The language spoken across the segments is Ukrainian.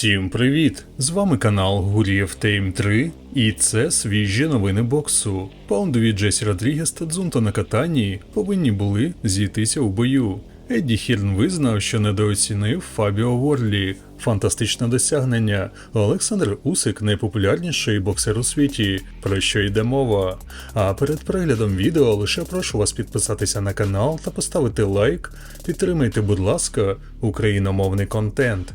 Всім привіт! З вами канал Гурієв Тейм 3, і це свіжі новини боксу. Паундові Джесі Родрігес та Дзунто на катанні повинні були зійтися у бою. Едді Хірн визнав, що недооцінив Фабіо Ворлі. Фантастичне досягнення. Олександр Усик найпопулярніший боксер у світі. Про що йде мова? А перед переглядом відео лише прошу вас підписатися на канал та поставити лайк. Підтримайте, будь ласка, україномовний контент.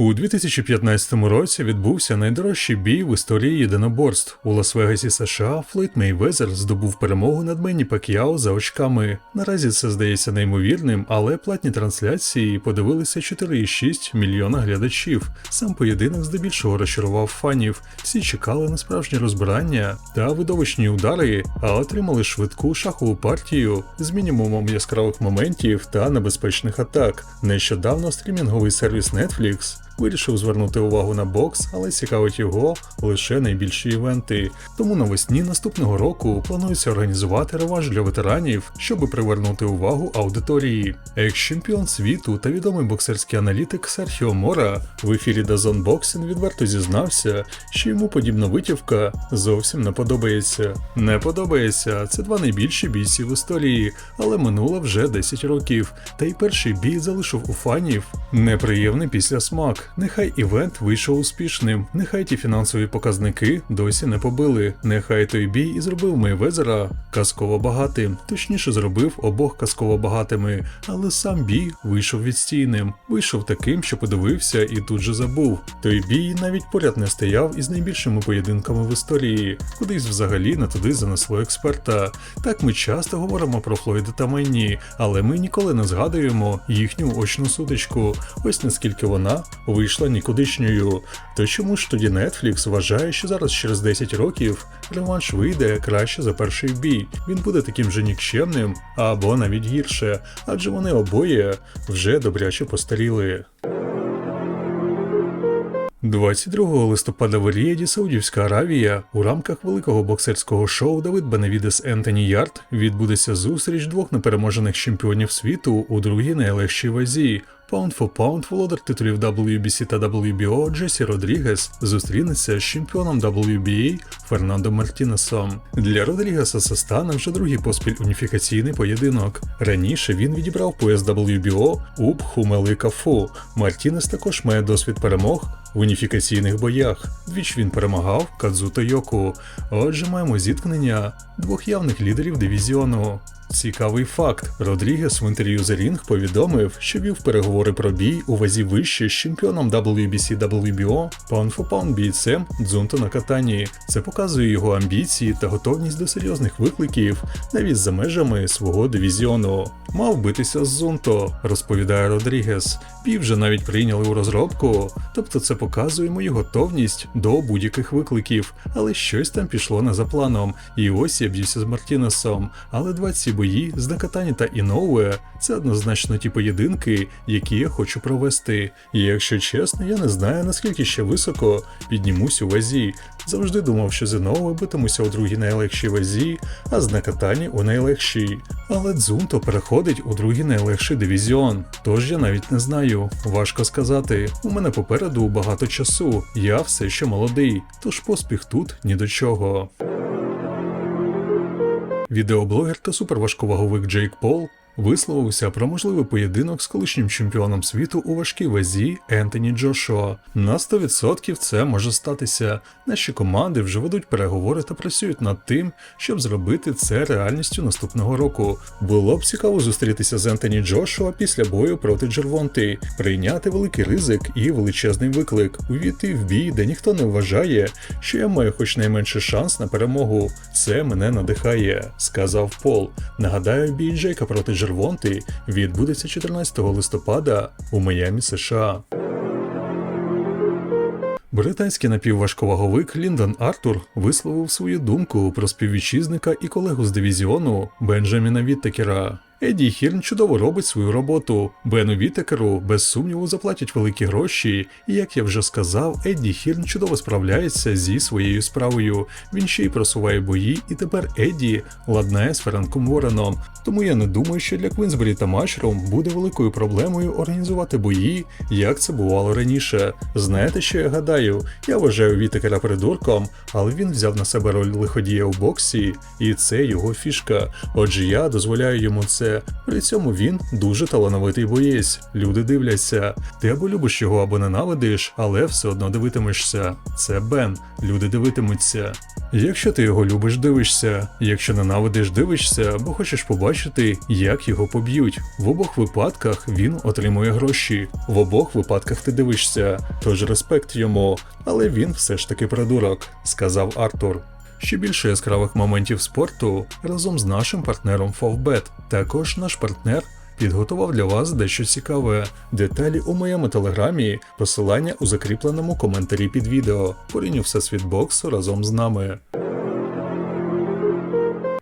У 2015 році відбувся найдорожчий бій в історії єдиноборств. У Лас-Вегасі США Флойд Мейвезер здобув перемогу над Менні Пак'яо за очками. Наразі це здається неймовірним, але платні трансляції подивилися 4,6 мільйона глядачів. Сам поєдинок здебільшого розчарував фанів. Всі чекали на справжнє розбирання та видовищні удари, а отримали швидку шахову партію з мінімумом яскравих моментів та небезпечних атак. Нещодавно стрімінговий сервіс Netflix вирішив звернути увагу на бокс, але цікавить його лише найбільші івенти. Тому навесні наступного року планується організувати реванш для ветеранів, щоб привернути увагу аудиторії. Екс-чемпіон світу та відомий боксерський аналітик Серхіо Мора в ефірі Dazon Boxing відверто зізнався, що йому подібна витівка зовсім не подобається. Не подобається це два найбільші бійці в історії, але минуло вже 10 років. Та й перший бій залишив у фанів неприємний післясмак. Нехай івент вийшов успішним, нехай ті фінансові показники досі не побили. Нехай той бій і зробив Мейвезера казково багатим, точніше зробив обох казково багатими, але сам бій вийшов відстійним, вийшов таким, що подивився і тут же забув. Той бій навіть поряд не стояв із найбільшими поєдинками в історії, кудись взагалі не туди занесло експерта. Так ми часто говоримо про Флойда та Менні, але ми ніколи не згадуємо їхню очну сутичку. Ось наскільки вона вийшла нікудишньою. То чому ж тоді Netflix вважає, що зараз через 10 років реванш вийде краще за перший бій? Він буде таким же нікчемним або навіть гірше, адже вони обоє вже добряче постаріли. 22 листопада в Ріаді, Саудівська Аравія, у рамках великого боксерського шоу Давид Беневідес Ентоні Ярд відбудеться зустріч двох непереможених чемпіонів світу у другій найлегшій вазі. Pound for Pound володар титулів WBC та WBO Джесі Родрігес зустрінеться з чемпіоном WBA Фернандо Мартінесом. Для Родрігеса це стане вже другий поспіль уніфікаційний поєдинок. Раніше він відібрав пояс WBO у Пхумели Кафу. Мартінес також має досвід перемог в уніфікаційних боях. Двіч він перемагав Кадзуто Йоку. Отже, маємо зіткнення двох явних лідерів дивізіону. Цікавий факт: Родрігес в інтерв'ю The Ring повідомив, що вів переговори про бій у вазі вище з чемпіоном WBC WBO Pound for Pound бійцем Дзунто на катанні. Це показує його амбіції та готовність до серйозних викликів навіть за межами свого дивізіону. Мав битися з Зунто, розповідає Родрігес. Бій вже навіть прийняли у розробку, тобто це показує мою готовність до будь-яких викликів, але щось там пішло не за планом. І ось я б'юся з Мартінесом. Але два ці бої з Накатані та Іноуе це однозначно ті поєдинки, які я хочу провести. І якщо чесно, я не знаю наскільки ще високо піднімусь у вазі. Завжди думав, що з Іноуе битимуся у другій найлегшій вазі, а з Накатані у найлегшій. Але Дзунто переходить у другий найлегший дивізіон. Тож я навіть не знаю. Важко сказати. У мене попереду багато часу. Я все ще молодий, тож поспіх тут ні до чого. Відеоблогер та суперважковаговик Джейк Пол висловився про можливий поєдинок з колишнім чемпіоном світу у важкій вазі Ентоні Джошуа. На 100% це може статися. Наші команди вже ведуть переговори та працюють над тим, щоб зробити це реальністю наступного року. Було б цікаво зустрітися з Ентоні Джошуа після бою проти Джервонти, прийняти великий ризик і величезний виклик, увійти в бій, де ніхто не вважає, що я маю хоч найменший шанс на перемогу. Це мене надихає, сказав Пол. Нагадаю, бій Джейка проти Джервонти відбудеться 14 листопада у Майамі, США. Британський напівважковаговик Ліндон Артур висловив свою думку про співвітчизника і колегу з дивізіону Бенджаміна Віттекера. Еді Хірн чудово робить свою роботу. Бену Вітекеру без сумніву заплатять великі гроші, і як я вже сказав, Едді Хірн чудово справляється зі своєю справою. Він ще й просуває бої, і тепер Едді ладнає з Ференком Вореном. Тому я не думаю, що для Квінсбері та Машром буде великою проблемою організувати бої, як це бувало раніше. Знаєте, що я гадаю? Я вважаю Вітекера придурком, але він взяв на себе роль лиходія у боксі, і це його фішка. Отже, я дозволяю йому це. При цьому він дуже талановитий боєць. Люди дивляться. Ти або любиш його, або ненавидиш, але все одно дивитимешся. Це Бен. Люди дивитимуться. Якщо ти його любиш, дивишся. Якщо ненавидиш, дивишся, або хочеш побачити, як його поб'ють. В обох випадках він отримує гроші. В обох випадках ти дивишся. Тож респект йому. Але він все ж таки придурок, сказав Артур. Ще більше яскравих моментів спорту разом з нашим партнером Favbet. Також наш партнер підготував для вас дещо цікаве. Деталі у моєму телеграмі, посилання у закріпленому коментарі під відео. Порівню всесвіт боксу разом з нами.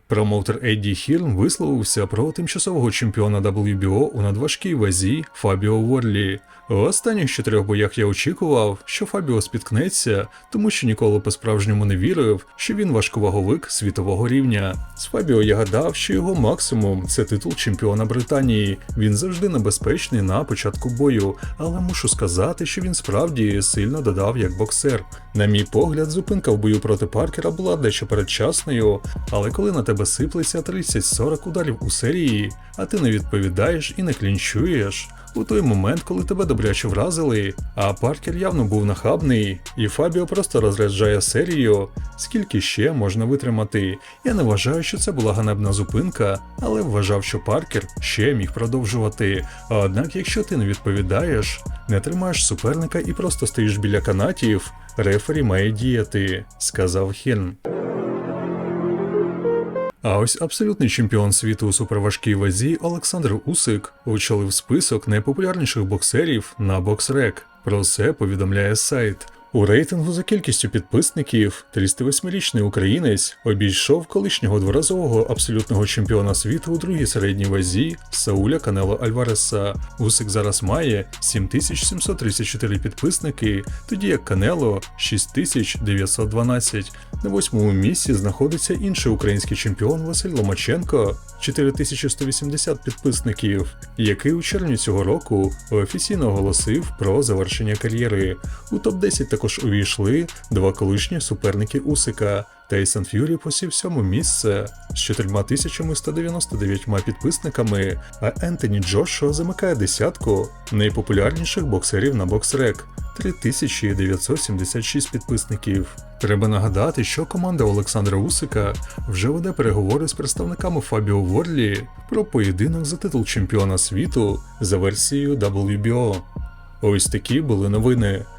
Промоутер Едді Хірн висловився про тимчасового чемпіона WBO у надважкій вазі Фабіо Ворлі. У останніх чотирьох боях я очікував, що Фабіо спіткнеться, тому що ніколи по-справжньому не вірив, що він важковаговик світового рівня. З Фабіо я гадав, що його максимум це титул чемпіона Британії. Він завжди небезпечний на початку бою, але мушу сказати, що він справді сильно додав як боксер. На мій погляд, зупинка в бою проти Паркера була дещо передчасною, але коли на тебе сиплеться 30-40 ударів у серії, а ти не відповідаєш і не клінчуєш. У той момент, коли тебе добряче вразили, а Паркер явно був нахабний, і Фабіо просто розряджає серію, скільки ще можна витримати. Я не вважаю, що це була ганебна зупинка, але вважав, що Паркер ще міг продовжувати. А Однак, якщо ти не відповідаєш, не тримаєш суперника і просто стоїш біля канатів, рефері має діяти, сказав Хірн. А ось абсолютний чемпіон світу у суперважкій вазі Олександр Усик очолив список найпопулярніших боксерів на BoxRec. Про це повідомляє сайт. У рейтингу за кількістю підписників 308-річний українець обійшов колишнього дворазового абсолютного чемпіона світу у другій середній вазі Сауля Канело Альвареса. Усик зараз має 7734 підписники, тоді як Канело 6912. На восьмому місці знаходиться інший український чемпіон Василь Ломаченко 4180 підписників, який у червні цього року офіційно оголосив про завершення кар'єри. У топ-10 також увійшли два колишні суперники Усика. Тейсон Ф'юрі посів сьоме місце з 4199 підписниками, а Ентоні Джошуа замикає десятку найпопулярніших боксерів на BoxRec – 3976 підписників. Треба нагадати, що команда Олександра Усика вже веде переговори з представниками Фабіо Ворлі про поєдинок за титул чемпіона світу за версією WBO. Ось такі були новини.